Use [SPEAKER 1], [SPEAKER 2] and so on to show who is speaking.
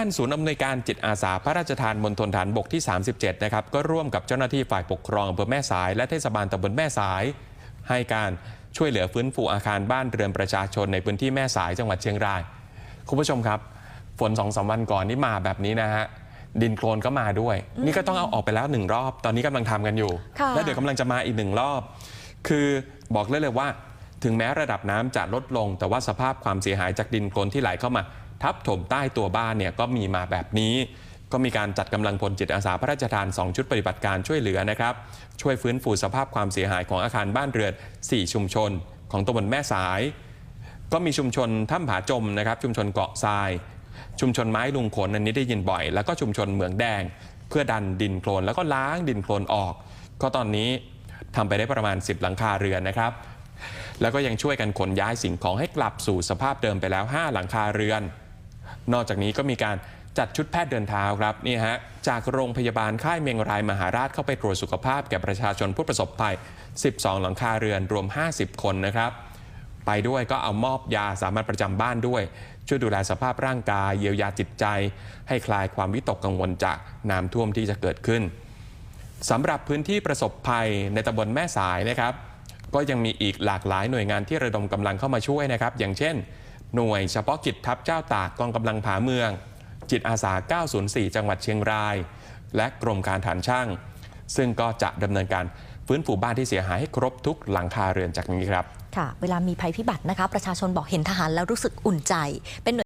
[SPEAKER 1] านศูนย์อำนวยการจิตอาสาพระราชทานมณฑลฐานบกที่ 37 นะครับ ก็ร่วมกับเจ้าหน้าที่ฝ่ายปกครองอำเภอแม่สายและเทศบาลตำบลแม่สาย ให้การช่วยเหลือฟื้นฟูอาคารบ้านเรือนประชาชนในพื้นที่แม่สายจังหวัดเชียงราย คุณผู้ชมครับ ฝนสองสามวันก่อนนี่มาแบบนี้นะฮะดินโคลนก็มาด้วย นี่ก็ต้องเอาออกไปแล้วหนึ่งรอบ ตอนนี้กำลังทำกันอยู่
[SPEAKER 2] ค่ะ
[SPEAKER 1] แล้วเดี๋ยวกำลังจะมาอีกหนึ่งรอบ คือบอกเลยเลยว่า ถึงแม้ระดับน้ำจะลดลง แต่ว่าสภาพความเสียหายจากดินโคลนที่ไหลเข้ามา ทับถมใต้ตัวบ้านเนี่ยก็มีมาแบบนี้ ก็มีการจัดกำลังพลจิตอาสาพระราชทาน 2 ชุดปฏิบัติการช่วยเหลือนะครับ ช่วยฟื้นฟูสภาพความเสียหายของอาคารบ้านเรือน 4 ชุมชน ของตำบลแม่สาย ก็มีชุมชนถ้ำผาจมนะครับ ชุมชนเกาะทราย ชุมชนไม้ลุงขนอันนี้ได้ยินบ่อย แล้วก็ชุมชนเหมืองแดง เพื่อดันดินโคลนแล้วก็ล้างดินโคลนออก ก็ตอนนี้ทำไปได้ประมาณ 10 หลังคาเรือนนะครับแล้วก็ยังช่วยกันขนย้ายสิ่งของให้กลับสู่สภาพเดิมไปแล้ว 5 หลังคาเรือน นอกจากนี้ก็มีการจัดชุดแพทย์เดินเท้าครับนี่ฮะจากโรงพยาบาลค่ายเมงรายมหาราชเข้าไปตรวจสุขภาพแก่ประชาชนผู้ประสบภัย 12 หลังคาเรือนรวม 50 คนนะครับ ไปด้วยก็เอามอบยาสามัญประจำบ้านด้วย ช่วยดูแลสภาพร่างกาย เยียวยาจิตใจ ให้คลายความวิตกกังวลจากน้ำท่วมที่จะเกิดขึ้นสำหรับพื้นที่ประสบภัยในตำบลแม่สายนะครับ ก็ยังมีอีกหลากหลายหน่วยงานที่ระดมกำลังเข้ามาช่วยนะครับ อย่างเช่น หน่วยเฉพาะกิจทัพเจ้าตากกองกำลังผาเมือง จิตอาสา 904 จังหวัดเชียงราย และกรมการฐานช่าง ซึ่งก็จะดำเนินการฟื้นฟูบ้านที่เสียหายให้ครบทุกหลังคาเรือนจากนี้ครับ
[SPEAKER 2] ค่ะ เวลามีภัยพิบัตินะคะ ประชาชนบอกเห็นทหารแล้วรู้สึกอุ่นใจเป็นหน่วย